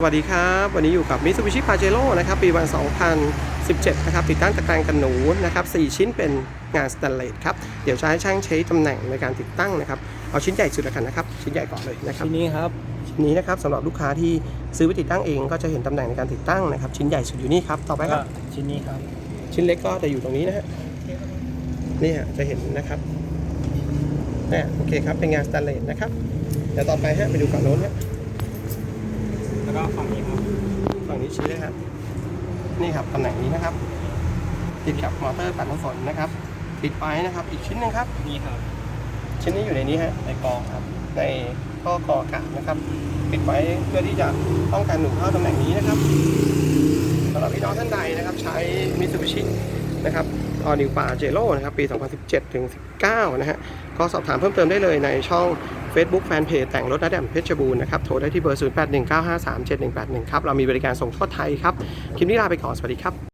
สวัสดีครับ วันนี้อยู่กับ Mitsubishi Pajero นะครับ ปีวัน 2017 นะครับ ติดตั้งตะแกรงกันหนูนะครับ 4 ชิ้นเป็นงานสแตนเลสครับ เดี๋ยวจะให้ช่างใช้ตำแหน่งในการติดตั้งนะครับ เอาชิ้นใหญ่สุดแล้วกันนะครับ ชิ้นใหญ่ก่อนเลยนะครับทีนี้ครับชิ้นนี้นะครับสำหรับลูกค้าที่ซื้อไปติดตั้งเองก็จะเห็นตำแหน่งในการติดตั้งนะครับ ชิ้นใหญ่สุดอยู่นี่ครับ ต่อไปคก็รับ ชิ้นนี้ครับ ชิ้นเล็กก็จะอยู่ตรงนี้นะฮะ นี่ฮะ จะเห็นนะครับเนี่ยโอเคครับ เป็นงานสแตนเลสนะครับ เดี๋ยวต่อไปฮะ ไปดูฝั่งโน้นฮะ แล้วก็ฝั่งนี้ครับฝั่งนี้ชี้เลยครับ นี่ครับตำแหน่งนี้นะครับ ติดกับมอเตอร์ปัดน้ำฝนนะครับติดไปนะครับ อีกชิ้นหนึงครับนี่ครับ ชิ้นนี้อยู่ในนี้ฮะในกองครับ ในข้อกออากาศนะครับ ปิดไว้เพื่อที่จะป้องกันหนูเข้าตำแหน่งนี้นะครับสำหรับพี่น้องท่านใดนะครับ ใช้มิตซูบิชินะครับออนิวปาเจโร่นะครับ ปี 2017 ถึง 19 นะฮะ ก็สอบถามเพิ่มเติมได้เลยในช่อง Facebook Fanpage แต่งรถนัดแดมเพชรบูรณ์นะครับ โทรได้ที่เบอร์ 0819537181 ครับ เรามีบริการส่งทั่วไทยครับ คลิปนี้ลาไปก่อน สวัสดีครับ